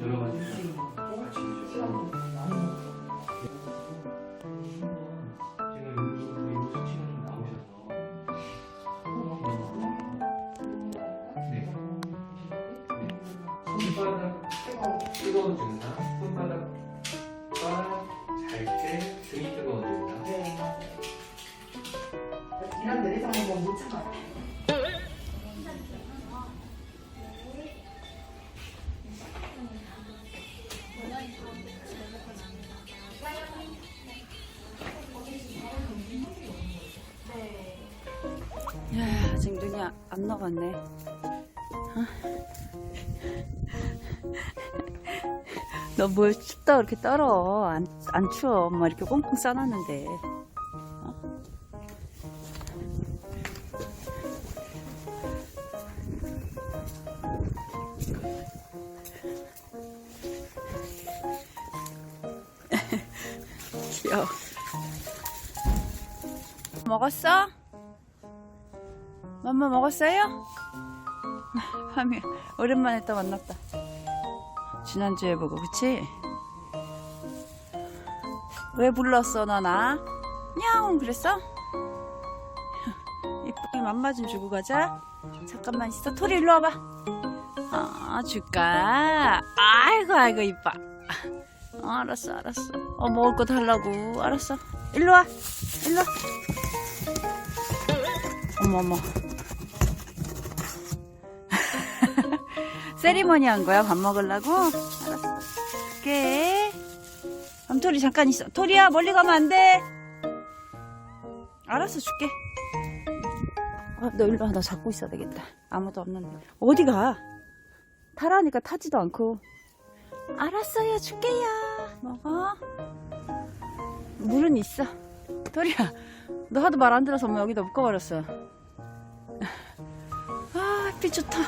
여러 가지 네. 네. 손바닥 뜨거운 증상, 손바닥과 잘때 등이 뜨거운 증상. 네. 이런 내리장은 뭐못 참아요. 아직 눈이 안- 안 녹았네. 너 뭘 춥다 그렇게 떨어. 안, 안 추워. 엄마 이렇게 꽁꽁 싸놨는데. 어? 귀여워. 먹었어? 맘마 먹었어요? 밤이 오랜만에 또 만났다. 지난주에 보고 그치? 왜 불렀어 너 나? 냥 그랬어? 이쁘게 맘마 좀 주고 가자. 잠깐만 있어. 토리 일로 와봐. 아 줄까? 아이고 아이고 이뻐. 어, 알았어 알았어. 어 먹을 거 달라고. 알았어. 일로 와. 일로 와. 어머 어머. 세리머니 한 거야? 밥 먹으려고? 알았어. 줄게. 밤토리 잠깐 있어. 토리야, 멀리 가면 안 돼. 알았어, 줄게. 아, 너 일로 와. 나 잡고 있어야 되겠다. 아무도 없는데. 어디 가? 타라니까 타지도 않고. 알았어요, 줄게요. 먹어. 물은 있어. 토리야, 너 하도 말 안 들어서 엄마 여기다 묶어버렸어. 아, 햇빛 좋다.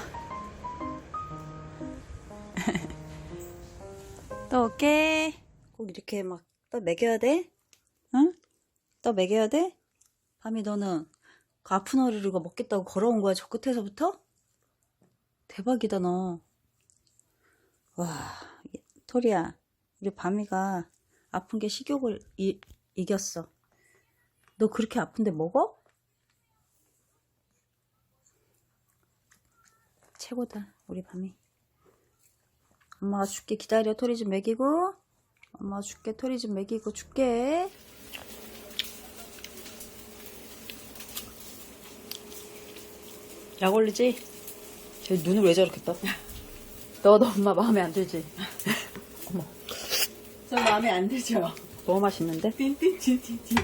또 올게. 꼭 이렇게 막 또 먹여야 돼? 응? 또 먹여야 돼? 밤이 너는 그 아픈 허리를 이거 먹겠다고 걸어온 거야, 저 끝에서부터? 대박이다, 너. 와, 토리야, 우리 밤이가 아픈 게 식욕을 이, 이겼어. 너 그렇게 아픈데 먹어? 최고다, 우리 밤이. 엄마가 줄게 기다려 토리 좀 먹이고 엄마가 줄게 토리 좀 먹이고 줄게 약 올리지? 쟤 눈을 왜 저렇게 떠? 너도 엄마 마음에 안 들지? 어머 저 마음에 안 들죠? 너무 맛있는데? 띵띵띵띵띵.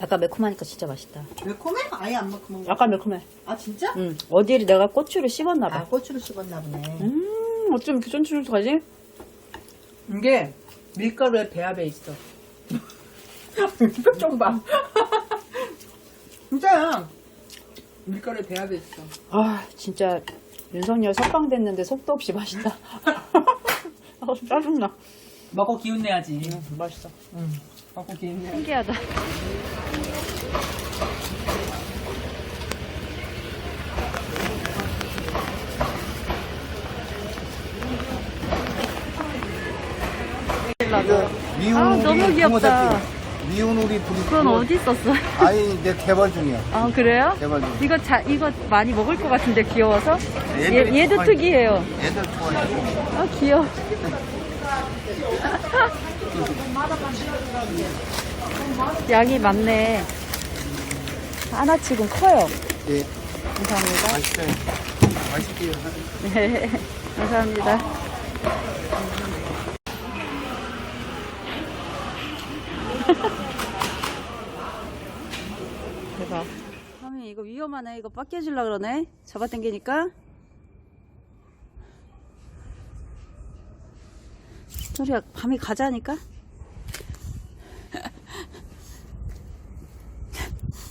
약간 매콤하니까 진짜 맛있다 매콤해? 아예 안 매콤한 거. 약간 매콤해 아 진짜? 응 어디를 내가 고추를 씹었나 봐 아 고추를 씹었나 보네. 음 어쩜 이렇게 쫀쫀쫀하지? 이게 밀가루에 배합에 있어. 표정 봐. 진짜야. 밀가루에 배합에 있어. 아 진짜 윤석열 석방 됐는데 속도 없이 맛있다 아 짜증나 먹고 기운 내야지. 음, 맛있어 응. 먹고 기운 내. 신기하다. 이거 미운 아, 우리 너무 귀엽다. 부모새끼. 미운 우리 부리 그건 어디 있었어? 아니 내 개발 중이야 아 그래요? 개발 중 이거 자 이거 많이 먹을 것 같은데 귀여워서? 얘, 얘도 좋아해. 특이해요. 애들 좋아해 아 귀여워. 양이 많네. 하나치곤 커요. 예 감사합니다. 맛있어요 맛있게요 네, 감사합니다. 대박. 하미 이거 위험하네. 이거 빡겨질라 그러네. 잡아당기니까. 소리야, 밤이 가자니까?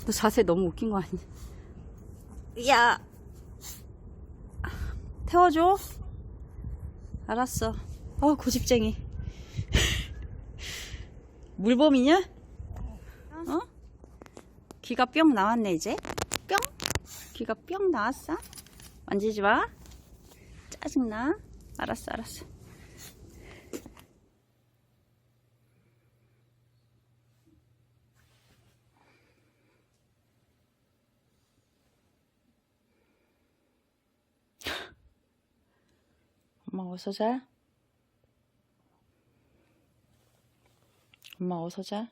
너 자세 너무 웃긴 거 아니야? 야! 태워줘. 알았어. 어, 고집쟁이. 물범이냐? 어? 귀가 뿅 나왔네, 이제. 뿅? 귀가 뿅 나왔어? 만지지 마. 짜증나. 알았어, 알았어. 엄마 어서 자. 엄마 어서 자.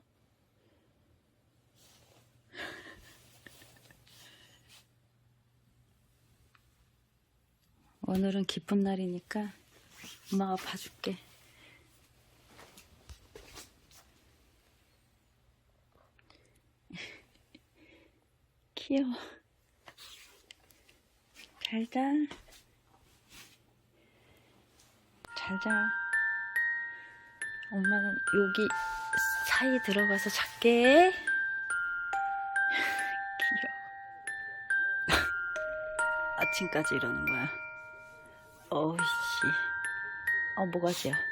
오늘은 기쁜 날이니까 엄마가 봐줄게. 귀여워. 잘 자. 잘 자. 엄마는 여기 사이 들어가서 잘게. 귀여워. 아침까지 이러는 거야. 어이씨. 어, 모가지야.